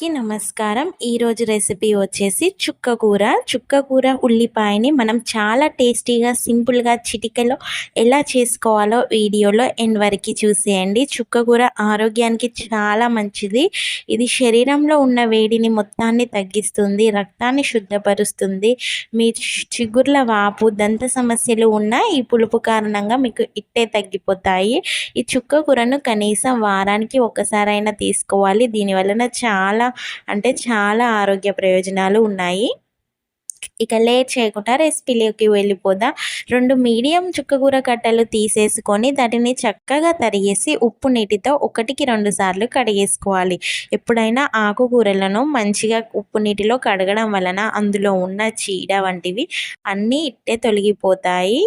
కి నమస్కారం. ఈరోజు రెసిపీ వచ్చేసి చుక్క కూర. చుక్క కూర ఉల్లిపాయని మనం చాలా టేస్టీగా సింపుల్గా చిటికలో ఎలా చేసుకోవాలో వీడియోలో ఎండ్ వరకు చూసేయండి. చుక్క కూర ఆరోగ్యానికి చాలా మంచిది. ఇది శరీరంలో ఉన్న వేడిని మొత్తాన్ని తగ్గిస్తుంది రక్తాన్ని శుద్ధపరుస్తుంది. మీ చిగుర్ల వాపు దంత సమస్యలు ఉన్న ఈ పులుపు కారణంగా మీకు ఇట్టే తగ్గిపోతాయి. ఈ చుక్క కూరను కనీసం వారానికి ఒకసారైనా తీసుకోవాలి. దీని వలన చాలా అంటే చాలా ఆరోగ్య ప్రయోజనాలు ఉన్నాయి. ఇక లేట్ చేయకుండా రెసిపీలోకి వెళ్ళిపోదా. రెండు మీడియం చుక్కకూర కట్టలు తీసేసుకొని దాటిని చక్కగా తరిగేసి ఉప్పు నీటితో ఒకటికి రెండు సార్లు కడిగేసుకోవాలి. ఎప్పుడైనా ఆకుకూరలను మంచిగా ఉప్పు నీటిలో కడగడం వలన అందులో ఉన్న చీడ వంటివి అన్నీ ఇట్టే తొలగిపోతాయి.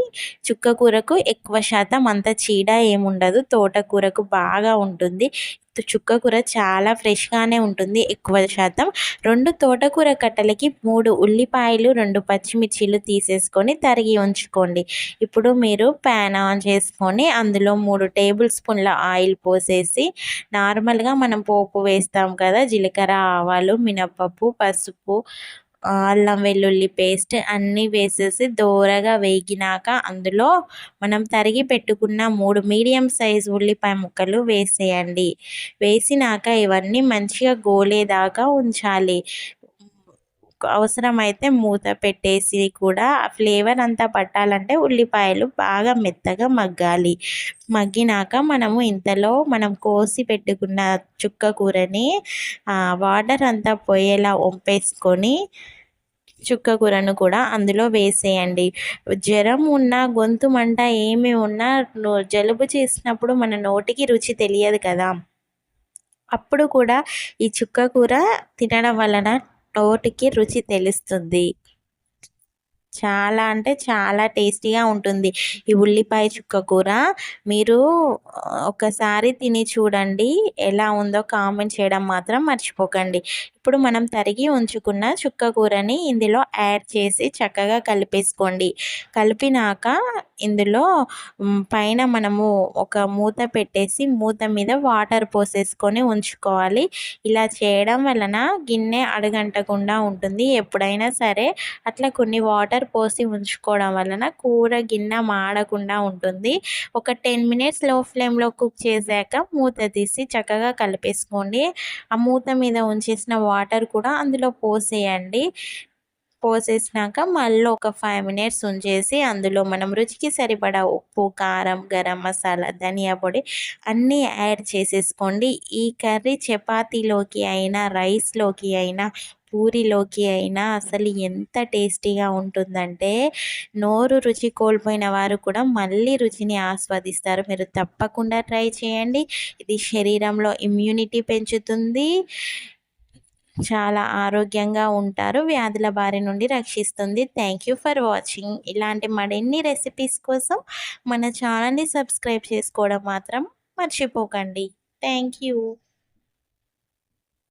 చుక్కకూరకు ఎక్కువ శాతం అంత చీడ ఏముండదు. తోటకూరకు బాగా ఉంటుంది. చుక్క కూర చాలా ఫ్రెష్గానే ఉంటుంది ఎక్కువ శాతం. రెండు తోటకూర కట్టలకి మూడు ఉల్లిపాయలు రెండు పచ్చిమిర్చీలు తీసేసుకొని తరిగి ఉంచుకోండి. ఇప్పుడు మీరు ప్యాన్ ఆన్ చేసుకొని అందులో మూడు టేబుల్ స్పూన్ల ఆయిల్ పోసేసి నార్మల్గా మనం పోపు వేస్తాం కదా జీలకర్ర ఆవాలు మినపప్పు పసుపు అల్లం వెల్లుల్లి పేస్ట్ అన్నీ వేసేసి దోరగా వేగినాక అందులో మనం తరిగి పెట్టుకున్న మూడు మీడియం సైజ్ ఉల్లిపాయ ముక్కలు వేసేయండి. వేసినాక ఇవన్నీ మంచిగా గోలేదాకా ఉంచాలి. అవసరమైతే మూత పెట్టేసి కూడా ఫ్లేవర్ అంతా పట్టాలంటే ఉల్లిపాయలు బాగా మెత్తగా మగ్గాలి. మగ్గినాక మనము ఇంతలో మనం కోసి పెట్టుకున్న చుక్క కూరని వాటర్ అంతా పోయేలా వంపేసుకొని చుక్క కూరను కూడా అందులో వేసేయండి. జ్వరం ఉన్న గొంతు మంట ఏమి ఉన్నా జలుబు చేసినప్పుడు మన నోటికి రుచి తెలియదు కదా. అప్పుడు కూడా ఈ చుక్క కూర తినడం వలన నోటికి రుచి తెలుస్తుంది. చాలా అంటే చాలా టేస్టీగా ఉంటుంది. ఈ ఉల్లిపాయ చుక్క కూర మీరు ఒకసారి తిని చూడండి. ఎలా ఉందో కామెంట్ చేయడం మాత్రం మర్చిపోకండి. ఇప్పుడు మనం తరిగి ఉంచుకున్న చుక్క కూరని ఇందులో యాడ్ చేసి చక్కగా కలిపేసుకోండి. కలిపినాక ఇందులో పైన మనము ఒక మూత పెట్టేసి మూత మీద వాటర్ పోసేసుకొని ఉంచుకోవాలి. ఇలా చేయడం వలన గిన్నె అడగంటకుండా ఉంటుంది. ఎప్పుడైనా సరే అట్లా కొన్ని వాటర్ పోసి ఉంచుకోవడం వలన కూర గిన్నె మాడకుండా ఉంటుంది. ఒక టెన్ మినిట్స్లో ఫ్లేమ్లో కుక్ చేశాక మూత తీసి చక్కగా కలిపేసుకోండి. ఆ మూత మీద ఉంచేసిన వాటర్ కూడా అందులో పోసేయండి. పోసేసినాక మళ్ళీ ఒక ఫైవ్ మినిట్స్ ఉంచేసి అందులో మనం రుచికి సరిపడా ఉప్పు కారం గరం మసాలా ధనియా పొడి అన్నీ యాడ్ చేసేసుకోండి. ఈ కర్రీ చపాతీలోకి అయినా రైస్లోకి అయినా పూరిలోకి అయినా అసలు ఎంత టేస్టీగా ఉంటుందంటే నోరు రుచి కోల్పోయిన వారు కూడా మళ్ళీ రుచిని ఆస్వాదిస్తారు. మీరు తప్పకుండా ట్రై చేయండి. ఇది శరీరంలో ఇమ్యూనిటీ పెంచుతుంది. చాలా ఆరోగ్యంగా ఉంటారు. వ్యాధుల బారి నుండి రక్షిస్తుంది. థ్యాంక్ యూ ఫర్ వాచింగ్ ఇలాంటి మరిన్ని రెసిపీస్ కోసం మన ఛానల్ని సబ్స్క్రైబ్ చేసుకోవడం మాత్రం మర్చిపోకండి. Thank you